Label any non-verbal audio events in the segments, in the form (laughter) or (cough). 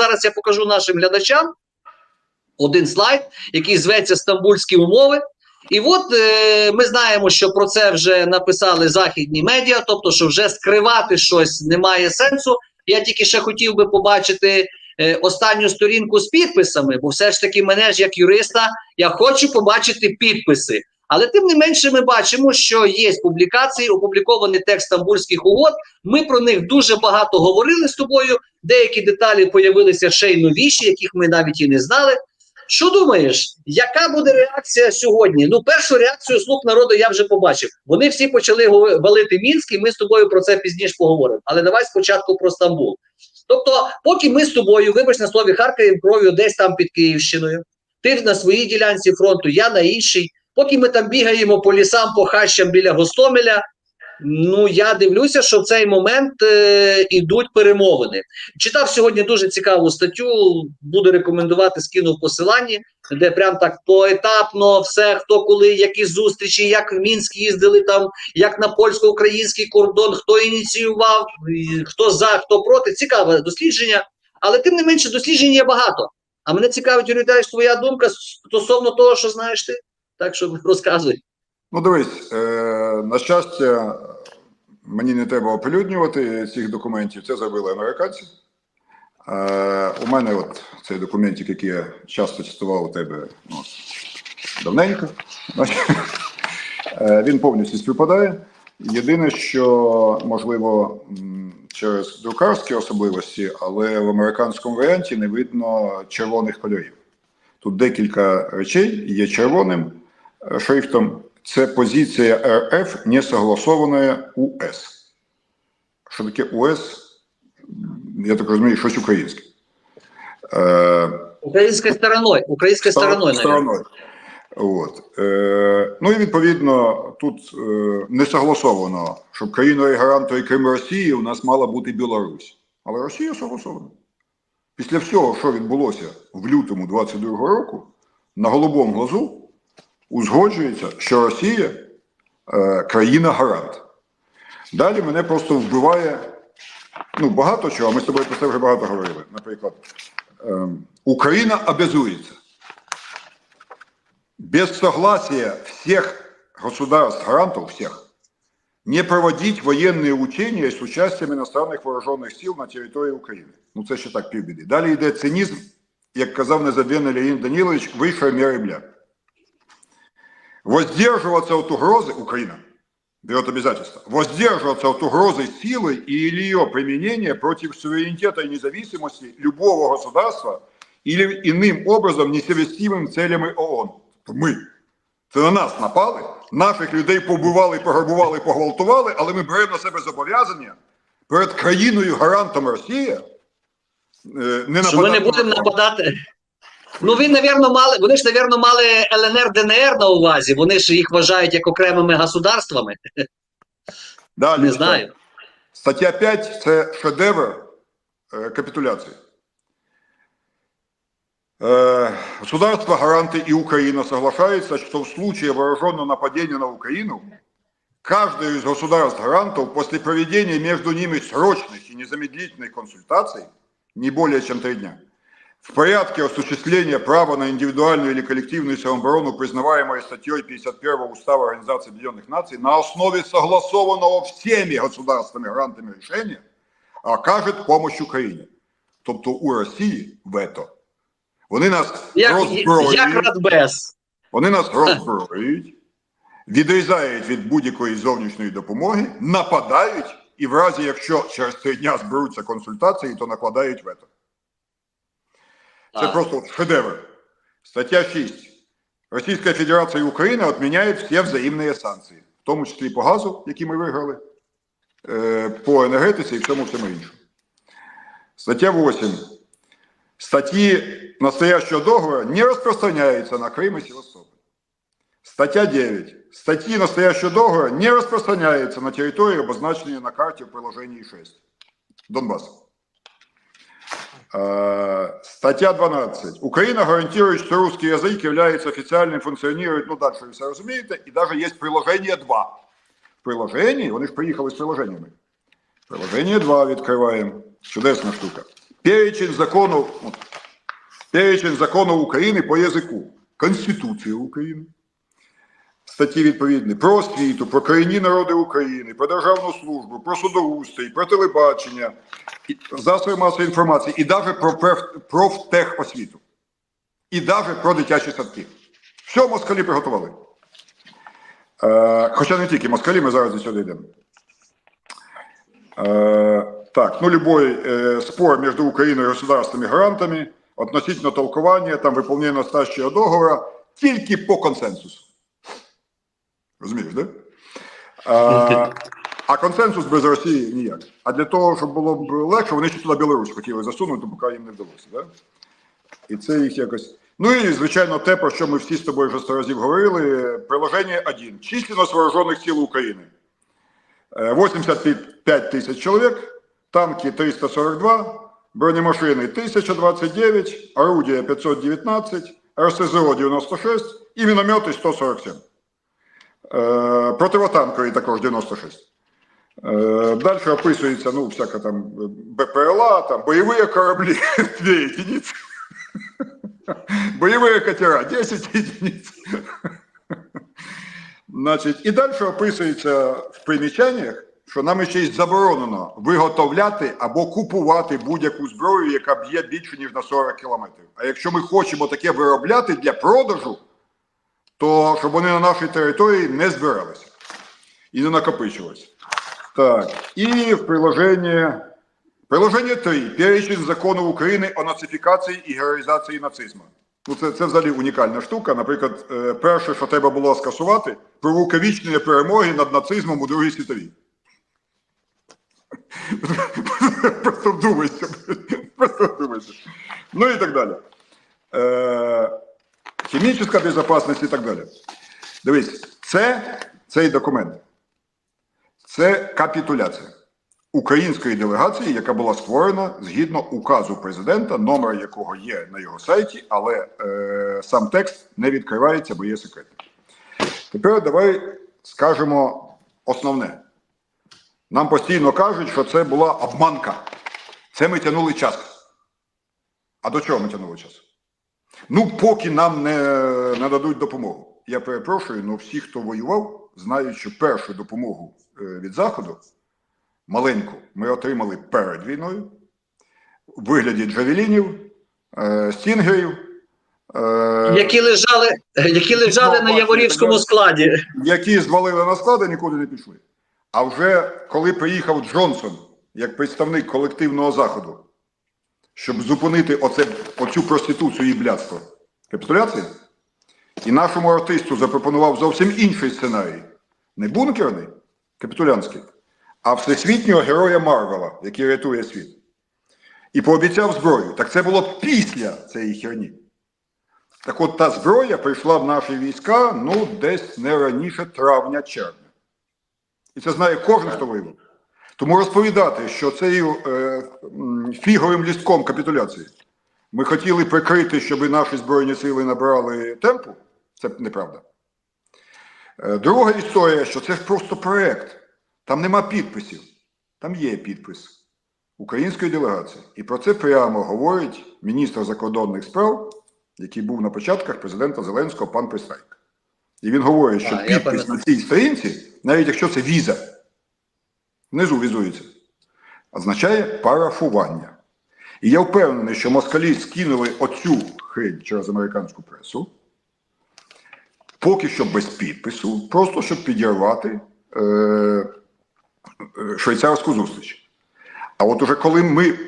зараз я покажу нашим глядачам один слайд, який зветься Стамбульські умови. І от е, ми знаємо, що про це вже написали західні медіа, тобто, що вже скривати щось немає сенсу. Я тільки ще хотів би побачити е, останню сторінку з підписами, бо все ж таки мене ж як юриста, я хочу побачити підписи. Але тим не менше, ми бачимо, що є публікації, опублікований текст Стамбульських угод. Ми про них дуже багато говорили з тобою. Деякі деталі появилися ще й новіші, яких ми навіть і не знали. Що думаєш, яка буде реакція сьогодні? Ну, першу реакцію слуг народу я вже побачив. Вони всі почали валити Мінськ, і ми з тобою про це пізніше поговоримо. Але давай спочатку про Стамбул. Тобто, поки ми з тобою, вибач на слові, харкаємо кров'ю десь там під Київщиною, ти на своїй ділянці фронту, я на іншій. Поки ми там бігаємо по лісам, по хащам біля Гостомеля. Ну, я дивлюся, що в цей момент е, ідуть перемовини. Читав сьогодні дуже цікаву статтю. Буду рекомендувати, скину в посиланні, де прям так поетапно все, хто коли, які зустрічі, як в Мінськ їздили там, як на польсько-український кордон, хто ініціював, хто за, хто проти. Цікаве дослідження, але тим не менше досліджень є багато. А мене цікавить, Юрій твоя думка стосовно того, що знаєш ти. Так що (laughs) розказуй. Ну, дивись, е, на щастя, мені не треба оприлюднювати цих документів. Це зробили американці. Е, у мене от цей документик, який я часто цитував у тебе ну, давненько. Е, він повністю співпадає. Єдине, що можливо через друкарські особливості, але в американському варіанті не видно червоних кольорів. Тут декілька речей є червоним шрифтом. Це позиція РФ не согласована УС. Що таке УС? Я так розумію, щось українське. Е, Українською стороною, українською стороною, стороною. От. Е, ну і відповідно тут е, не согласовано, щоб країною гарантою Крим Росії у нас мала бути Білорусь. Але Росія согласована. Після всього, що відбулося в лютому 22-го року, на голубому глазу узгоджується, що Росія е, країна гарант. Далі мене просто вбиває ну, багато чого. Ми з тобою про це вже багато говорили. Наприклад, ем, Украина обязуется без согласия всех государств-гарантов, всех, не проводить военные учения с участием иностранных вооруженных сил на території України. Ну це ще так півбіди. Далі йде цинізм, як казав незабвенний Леонід Данилович, вищої міри бля. Воздерживаться от угрозы Украина берет обязательство. Воздерживаться от угрозы силы или ее применения против суверенитета и независимости любого государства или иным образом несовместимым целями ООН. Ми. Це на нас напали, наших людей побивали, пограбували, погвалтували, але ми беремо на себе зобов'язання перед країною гарантом Росія е, не Що ми не нападати будемо на ООН. нападати. Ну, він, навірно, мали, вони ж, навірно, мали ЛНР, ДНР на увазі. Вони ж їх вважають як окремими государствами. Далі, Не знаю. Стаття 5 – це шедевр э, капитуляции. Э, государства, гаранты и Украина соглашаются, что в случае вооруженного нападения на Украину каждое из государств-гарантов после проведения между ними срочных и незамедлительных консультаций, не более чем три дня, в порядке осуществления права на индивидуальную или коллективную самооборону, признаваемой статьей 51 Устава Организации Объединенных Наций, на основе согласованного всеми государствами-гарантами решения, окажет помощь Україні. Тобто у Росії вето. Вони нас Як, роззброюють, як Радбез. вони нас роззброюють, відрізають від будь-якої зовнішньої допомоги, нападають і в разі, якщо через три дня зберуться консультації, то накладають вето. Це просто шедевр. Стаття 6. Російська Федерація і Україна відміняють всі взаємні санкції, в тому числі по газу, які ми виграли, е, по енергетиці і всьому всьому іншому. Стаття 8. Статьи настоящего договора не распространяются на Крым и Севастополь. Статья 9. Статьи настоящего договора не распространяются на территории, обозначенные на карте в приложении 6. Донбасс. Э, Статья 12. Украина гарантирует, что русский язык является официальным, функционирует, ну дальше вы все разумеете, и даже есть приложение 2. В приложении, вони ж приїхали з приложеннями. Приложение 2 відкриваємо. Чудесна штука. Перечень законов, вот, перечень законов України по язику. Конституція України, статті відповідні про освіту, про корінні народи України, про державну службу, про судоустрій, про телебачення, засоби масової інформації і навіть про профтехосвіту. І навіть про дитячі садки. Все москалі приготували. Е, хоча не тільки москалі, ми зараз цього йдемо. Е, так, ну любой э, спор между Украиной и государствами-гарантами относительно толкования, там выполнения настоящего договора, тільки по консенсусу. Розумієш, да? А, а консенсус без Росії ніяк. А для того, щоб було б легше, вони ще туди Білорусь хотіли засунути, поки їм не вдалося. Да? І це їх якось. Ну і, звичайно, те, про що ми всі з тобою вже сто разів говорили, приложення 1. Численность вооружених сил України. Э, 85 тысяч человек, танки 342, бронемашины 1029, орудия 519, РСЗО 96 і міномети 147. Е, противотанкові також 96. Е, далі описується, ну, всяка там е, БПЛА, там, бойові кораблі (laughs) 2 единиці. Бойові катера 10 единиць. Значить, і далі описується в примічаннях, що нам ще й заборонено виготовляти або купувати будь-яку зброю, яка б'є більше, ніж на 40 кілометрів. А якщо ми хочемо таке виробляти для продажу, то щоб вони на нашій території не збиралися і не накопичувалися. Так, і в приложенні, приложення 3. Перечень закону України о нацифікації і героїзації нацизму. Ну, це, це взагалі унікальна штука. Наприклад, е, перше, що треба було скасувати, про рукавічні перемоги над нацизмом у Другій світовій. (laughs) Просто вдумайся. Просто вдумайся. Ну і так далі. Е, хімічна безпечність і так далі. Дивись, це цей документ. Це капітуляція української делегації, яка була створена згідно указу президента, номер якого є на його сайті, але е, сам текст не відкривається, бо є секретний. Тепер давай скажемо основне. Нам постійно кажуть, що це була обманка. Це ми тягнули час. А до чого ми тягнули час? Ну, поки нам не нададуть допомогу. Я перепрошую, але всі, хто воював, знають, що першу допомогу е, від Заходу маленьку ми отримали перед війною у вигляді джавелінів, е, стінгерів, е, Які лежали, які лежали на Яворівському складі. які звалили на склади, нікуди не пішли. А вже коли приїхав Джонсон як представник колективного заходу, щоб зупинити оце, оцю проституцію і блядство капітуляції, і нашому артисту запропонував зовсім інший сценарій. Не бункерний, капітулянський, а всесвітнього героя Марвела, який рятує світ. І пообіцяв зброю. Так це було після цієї херні. Так от та зброя прийшла в наші війська, ну, десь не раніше травня-червня. І це знає кожен, хто воював. Тому розповідати, що цією е, фіговим лістком капітуляції ми хотіли прикрити, щоб наші Збройні сили набрали темпу, це неправда. Е, друга історія, що це ж просто проєкт. Там нема підписів. Там є підпис української делегації. І про це прямо говорить міністр закордонних справ, який був на початках президента Зеленського, пан Пристайко. І він говорить, що А, підпис на цій сторінці, навіть якщо це віза, внизу візується, означає парафування. І я впевнений, що москалі скинули оцю хрень через американську пресу, поки що без підпису, просто щоб підірвати е, е, швейцарську зустріч. А от уже коли ми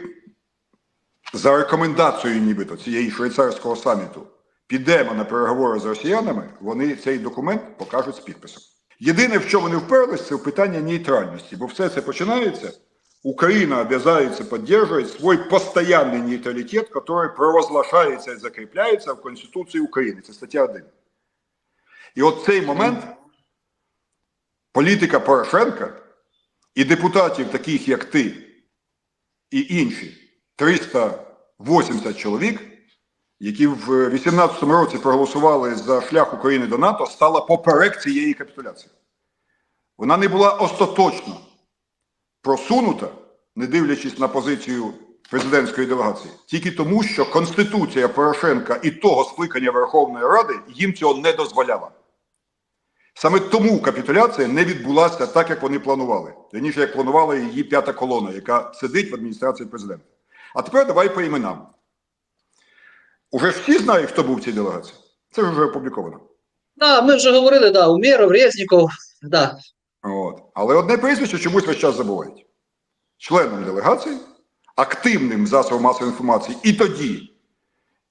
за рекомендацією нібито цієї швейцарського саміту підемо на переговори з росіянами, вони цей документ покажуть з підписом. Єдине, в що вони вперлись, це питання нейтральності, бо все це починається. Украина обязуется поддерживать свой постоянный нейтралитет, который провозглашается и закрепляется в Конституции України. Це стаття 1. І от цей момент політика Порошенка і депутатів, таких як ти і інші, 380 чоловік, які в 2018 році проголосували за шлях України до НАТО, стала поперек цієї капітуляції. Вона не була остаточно просунута, не дивлячись на позицію президентської делегації тільки тому, що Конституція Порошенка і того скликання Верховної Ради їм цього не дозволяла. Саме тому капітуляція не відбулася так, як вони планували. Раніше, як планувала її п'ята колона, яка сидить в адміністрації президента. А тепер давай по іменам. Уже всі знають, хто був в цій делегації. Це ж вже опубліковано. Да, ми вже говорили, да, Умєров, Резніков, да. От. Але одне прізвище чомусь весь час забувають. Членом делегації, активним засобом масової інформації і тоді,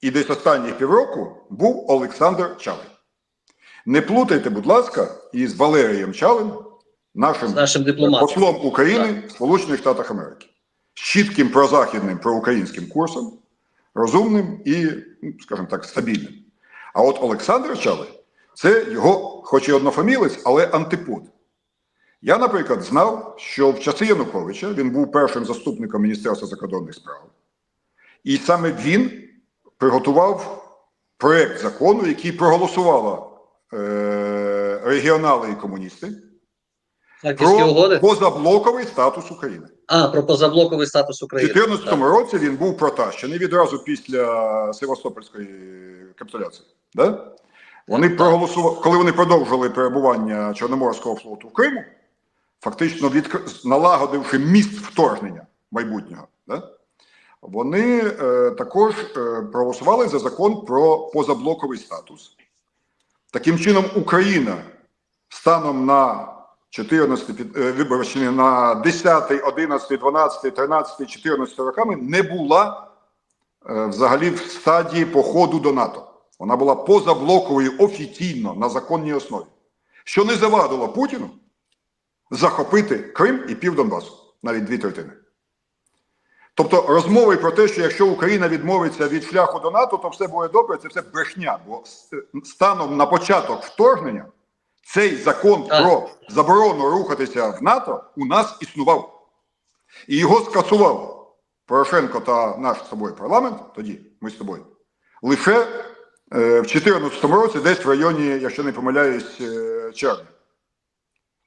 і десь останні півроку був Олександр Чалий. Не плутайте, будь ласка, із Валерієм Чалим, нашим З нашим дипломатом. послом України в Сполучених Штатах Америки. З чітким прозахідним проукраїнським курсом, розумним і, ну, скажімо так, стабільним. А от Олександр Чалий це його, хоч і однофамілець, але антипод. Я, наприклад, знав, що в часи Януковича він був першим заступником Міністерства закордонних справ. І саме він приготував проєкт закону, який проголосували е- регіонали і комуністи про позаблоковий статус України. А, про позаблоковий статус України У 2014 році він був протащений відразу після Севастопольської капітуляції. Да? Вони проголосували, коли вони продовжили перебування Чорноморського флоту в Криму, фактично відкр... налагодивши міст вторгнення майбутнього, да? вони е, також е, проголосували за закон про позаблоковий статус. Таким чином, Україна станом на 14, під- е, на 10, 11, 12, 13, 14 роками не була е, взагалі в стадії походу до НАТО. Вона була позаблоковою офіційно на законній основі, що не завадило Путіну захопити Крим і пів Донбасу, навіть дві третини. Тобто розмови про те, що якщо Україна відмовиться від шляху до НАТО, то все буде добре, це все брехня. Бо станом на початок вторгнення цей закон Так. про заборону рухатися в НАТО у нас існував. І його скасував Порошенко та наш з тобою парламент, тоді ми з тобою, лише е, в 2014 році, десь в районі, якщо не помиляюсь, е, червня.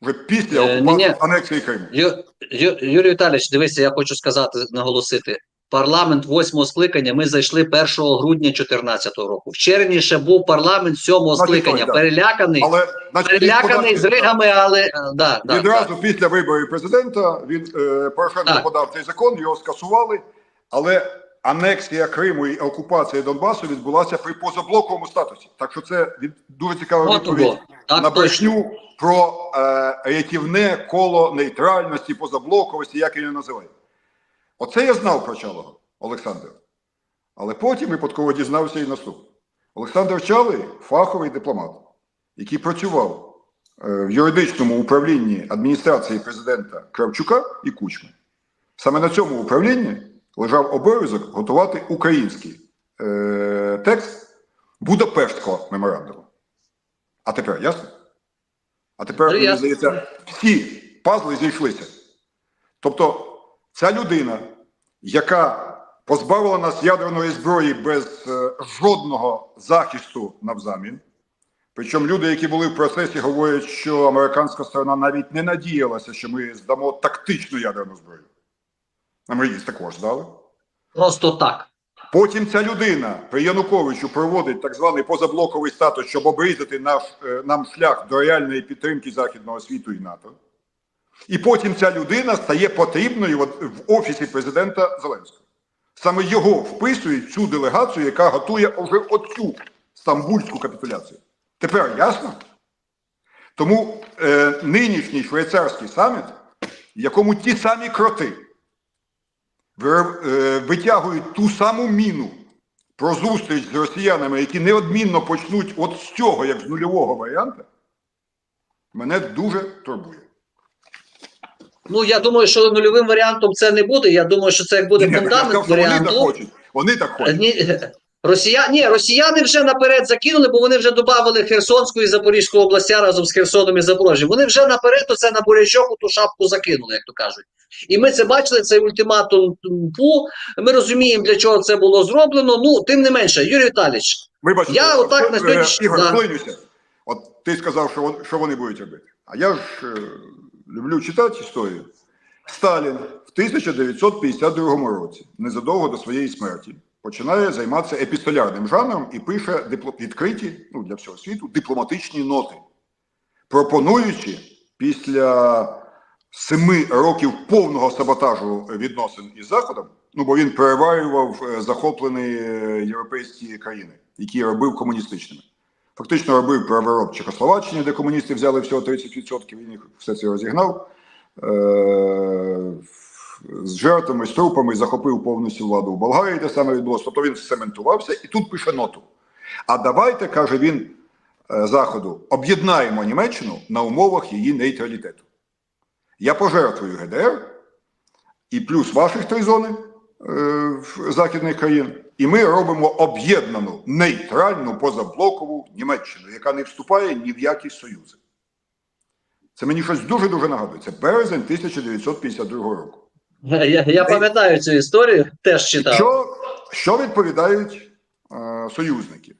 Вже після Е, окупації анексії Криму. Ю, Ю, Юрій Віталійович, дивися, я хочу сказати, наголосити. Парламент восьмого скликання ми зайшли 1 грудня 2014 року. В червні ще був парламент сьомого скликання. переляканий, Але значить, переляканий подав- з ригами, але е, да, да, Відразу після виборів президента він е, Порошенко Так. подав цей закон, його скасували, але анексія Криму і окупація Донбасу відбулася при позаблоковому статусі. Так що це від, дуже цікава От відповідь. Так, на брехню про е, рятівне коло нейтральності, позаблоковості, як його називають. Оце я знав про Чалого, Олександр. Але потім випадково дізнався і наступне. Олександр Чалий фаховий дипломат, який працював е, в юридичному управлінні адміністрації президента Кравчука і Кучми. Саме на цьому управлінні лежав обов'язок готувати український е, текст Будапештського меморандуму. А тепер ясно? А тепер, Ну, мені здається, всі пазли зійшлися. Тобто, ця людина, яка позбавила нас ядерної зброї без е, жодного захисту навзамін, Причому люди, які були в процесі, говорять, що американська сторона навіть не надіялася, що ми здамо тактичну ядерну зброю. А ми її також здали. Просто так. Потім ця людина при Януковичу проводить так званий позаблоковий статус, щоб обрізати наш, е, нам шлях до реальної підтримки Західного світу і НАТО. І потім ця людина стає потрібною от в офісі президента Зеленського. Саме його вписують цю делегацію, яка готує вже оцю стамбульську капітуляцію. Тепер ясно? Тому е, нинішній швейцарський саміт, якому ті самі кроти е, витягують ту саму міну про зустріч з росіянами, які неодмінно почнуть от з цього, як з нульового варіанту, мене дуже турбує. Ну я думаю, що нульовим варіантом це не буде. Я думаю, що це як буде Ні, фундамент що вони так варіанту. хочуть. Вони так хочуть. Ні, Росія... Ні, росіяни вже наперед закинули, бо вони вже додали Херсонську і Запорізьку областя разом з Херсоном і Запоріжжям. Вони вже наперед оце на бурячок ту шапку закинули, як то кажуть. І ми це бачили, цей ультиматум ПУ. Ми розуміємо, для чого це було зроблено. Ну, тим не менше, Юрій Віталійович, Вибачте, Я отак на е, сьогоднішній- Ігор, да. От ти сказав, що вони будуть робити. А я ж е, люблю читати історію. Сталін в 1952 році, незадовго до своєї смерті, починає займатися епістолярним жанром і пише відкриті ну, для всього світу дипломатичні ноти, пропонуючи після семи років повного саботажу відносин із Заходом, ну бо він переварював е, захоплені е, європейські країни, які робив комуністичними. Фактично робив переворот в Чехословаччині, де комуністи взяли всього 30%, він їх все це розігнав. Е, з жертвами, з трупами захопив повністю владу в Болгарії, те саме відбулося. Тобто він цементувався і тут пише ноту. А давайте, каже він е, Заходу, об'єднаємо Німеччину на умовах її нейтралітету. Я пожертвую ГДР і плюс ваших три зони е, західних країн. І ми робимо об'єднану нейтральну позаблокову Німеччину, яка не вступає ні в які союзи. Це мені щось дуже-дуже нагадує. Це березень 1952 року. Я, я пам'ятаю цю історію, теж читав. Що, що відповідають е, союзники?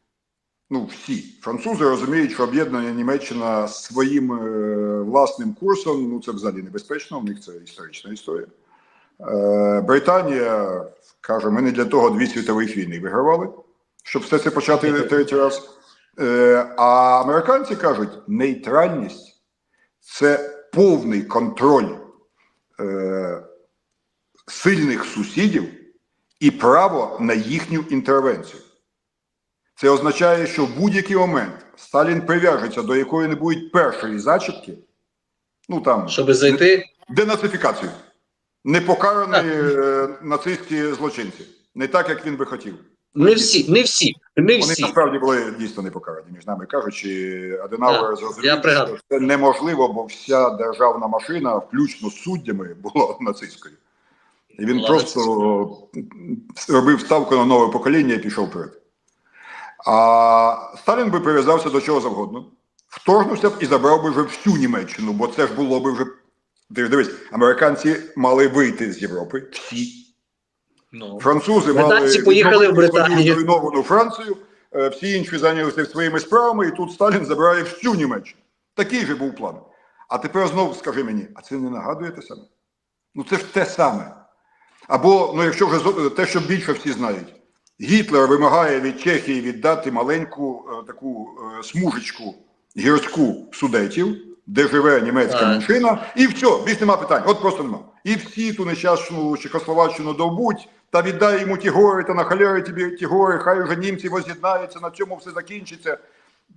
Ну, всі французи розуміють, що об'єднання Німеччина своїм е, власним курсом ну це взагалі небезпечно. У них це історична історія. Е, Британія каже: ми не для того дві світових війни вигравали, щоб все це почати третій раз. Е, а американці кажуть, нейтральність це повний контроль е, сильних сусідів і право на їхню інтервенцію. Це означає, що в будь-який момент Сталін прив'яжеться до якої-небудь першої зачіпки, ну там Щоб зайти. денацифікацію, непокарані е, нацистські злочинці, не так, як він би хотів. Не всі, не всі, не Вони насправді були дійсно непокарані, між нами кажучи, Аденауер зрозумів, що це неможливо, бо вся державна машина, включно з суддями, була нацистською. І він Була просто робив ставку на нове покоління і пішов вперед. А Сталін би прив'язався до чого завгодно, вторгнувся б і забрав би вже всю Німеччину, бо це ж було би вже. Дивись, американці мали вийти з Європи всі. Ну. Французи Британці мали поїхали в Британію. зруйновану Францію, е, всі інші зайнялися своїми справами, і тут Сталін забирає всю Німеччину. Такий же був план. А тепер знову скажи мені, а це не нагадує те саме? Ну це ж те саме. Або, ну якщо вже зо- те, що більше всі знають, Гітлер вимагає від Чехії віддати маленьку е, таку е, смужечку гірську судетів, де живе німецька меншина, і все, більш нема питань. От просто нема. І всі ту нещасну Чехословаччину довбуть, та віддай йому ті гори, та на халери тобі ті гори, хай вже німці воз'єднаються, на цьому все закінчиться.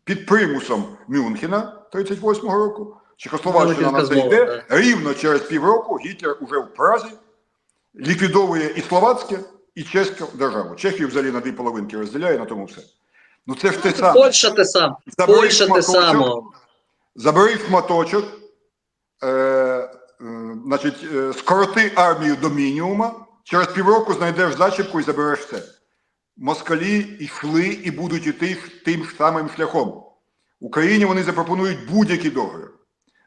Під примусом Мюнхена 38-го року. Чехословаччина на це йде. Рівно через півроку Гітлер уже в Празі ліквідовує і словацьке, і чеську державу. Чехію взагалі на дві половинки розділяє, на тому все. Ну це ж те саме. Польща те саме. Польща те саме. Забери шматочок, е, е, значить, е, скороти армію до мінімума, через півроку знайдеш зачіпку і забереш все. Москалі йшли і будуть іти тим самим шляхом. Україні вони запропонують будь-які договір.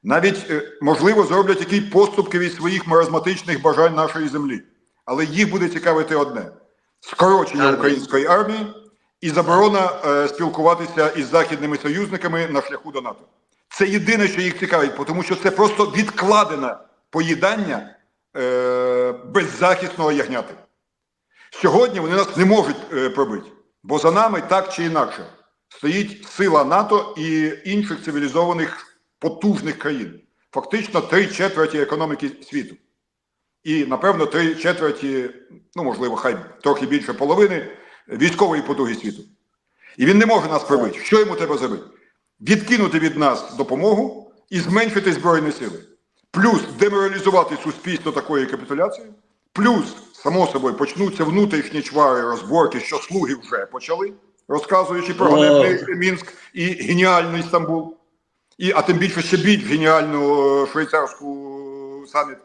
Навіть, е, можливо, зроблять які поступки від своїх маразматичних бажань нашої землі. Але їх буде цікавити одне: скорочення української армії і заборона е, спілкуватися із західними союзниками на шляху до НАТО. Це єдине, що їх цікавить, тому що це просто відкладене поїдання е, беззахисного ягняти. Сьогодні вони нас не можуть е, пробити, бо за нами так чи інакше стоїть сила НАТО і інших цивілізованих потужних країн. Фактично три четверті економіки світу. І, напевно, три четверті, ну можливо, хай трохи більше половини військової потуги світу. І він не може нас пробити. Що йому треба зробити? Відкинути від нас допомогу і зменшити збройні сили. Плюс деморалізувати суспільство такої капітуляції. Плюс, само собою, почнуться внутрішні чвари розборки, що слуги вже почали, розказуючи про ганебний Мінськ і геніальний Стамбул. І, а тим більше ще більш геніальну е, швейцарську е, саміт.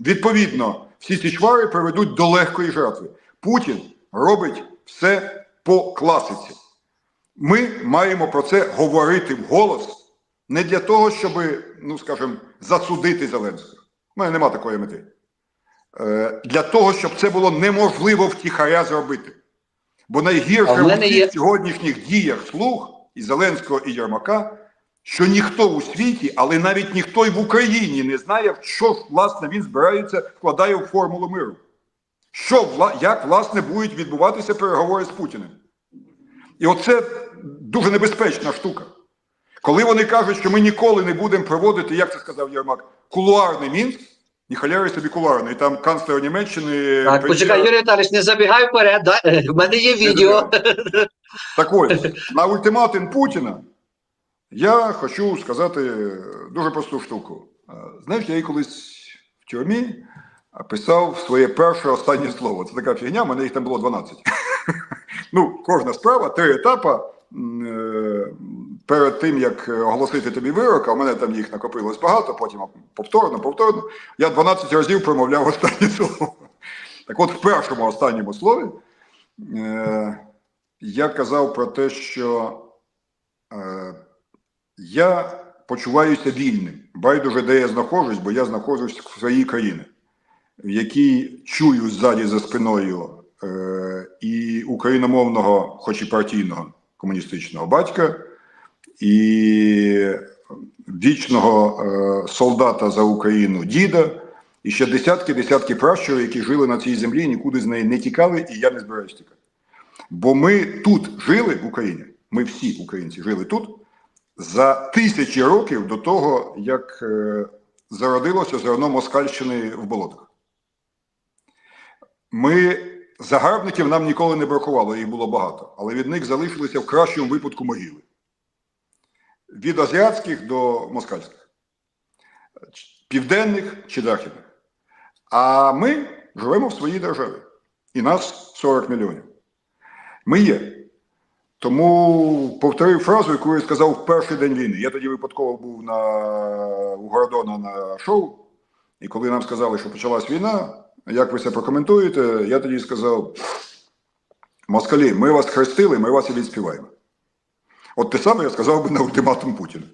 Відповідно, всі ці чвари приведуть до легкої жертви. Путін робить все по класиці. Ми маємо про це говорити вголос не для того, щоб, ну скажімо, засудити Зеленського. У мене нема такої мети. Е, для того, щоб це було неможливо втіхаря зробити. Бо найгірше в в є- сьогоднішніх діях слуг і Зеленського, і Єрмака що ніхто у світі, але навіть ніхто й в Україні не знає, що ж, власне він збирається, вкладає в формулу миру. Що, як, власне, будуть відбуватися переговори з Путіним. І оце дуже небезпечна штука. Коли вони кажуть, що ми ніколи не будемо проводити, як це сказав Єрмак, кулуарний Мінськ, і халяри собі кулуарний, там канцлер Німеччини. Так, почекай, Юрій Віталійович, не забігай вперед. Да? В мене є відео. Так ось, на ультиматум Путіна я хочу сказати дуже просту штуку. Е, Знаєш, я їй колись в тюрмі писав своє перше останнє слово. Це така фігня, в мене їх там було 12. Ну, кожна справа, три етапи. е, Перед тим, як оголосити тобі вирок, а в мене там їх накопилось багато, потім повторно, повторно. Я 12 разів промовляв останнє слово. Так от, в першому останньому слові е, я казав про те, що е, я почуваюся вільним. Байдуже, де я знаходжусь, бо я знаходжусь в своїй країні, в якій чую ззаді за спиною і україномовного, хоч і партійного комуністичного батька, і вічного е, солдата за Україну діда, і ще десятки-десятки пращурів, які жили на цій землі, нікуди з неї не тікали, і я не збираюсь тікати. Бо ми тут жили в Україні, ми всі українці жили тут за тисячі років до того, як е, зародилося зерно Москальщини в болотах. Ми загарбників нам ніколи не бракувало, їх було багато, але від них залишилися в кращому випадку могили. Від азіатських до москальських, південних чи західних. А ми живемо в своїй державі. І нас 40 мільйонів. Ми є. Тому повторив фразу, яку я сказав в перший день війни. Я тоді випадково був на, у Городона на шоу, і коли нам сказали, що почалась війна, як ви це прокоментуєте, я тоді сказав: Москалі, ми вас хрестили, ми вас і відспіваємо. От те саме я сказав би на ультиматум Путіна.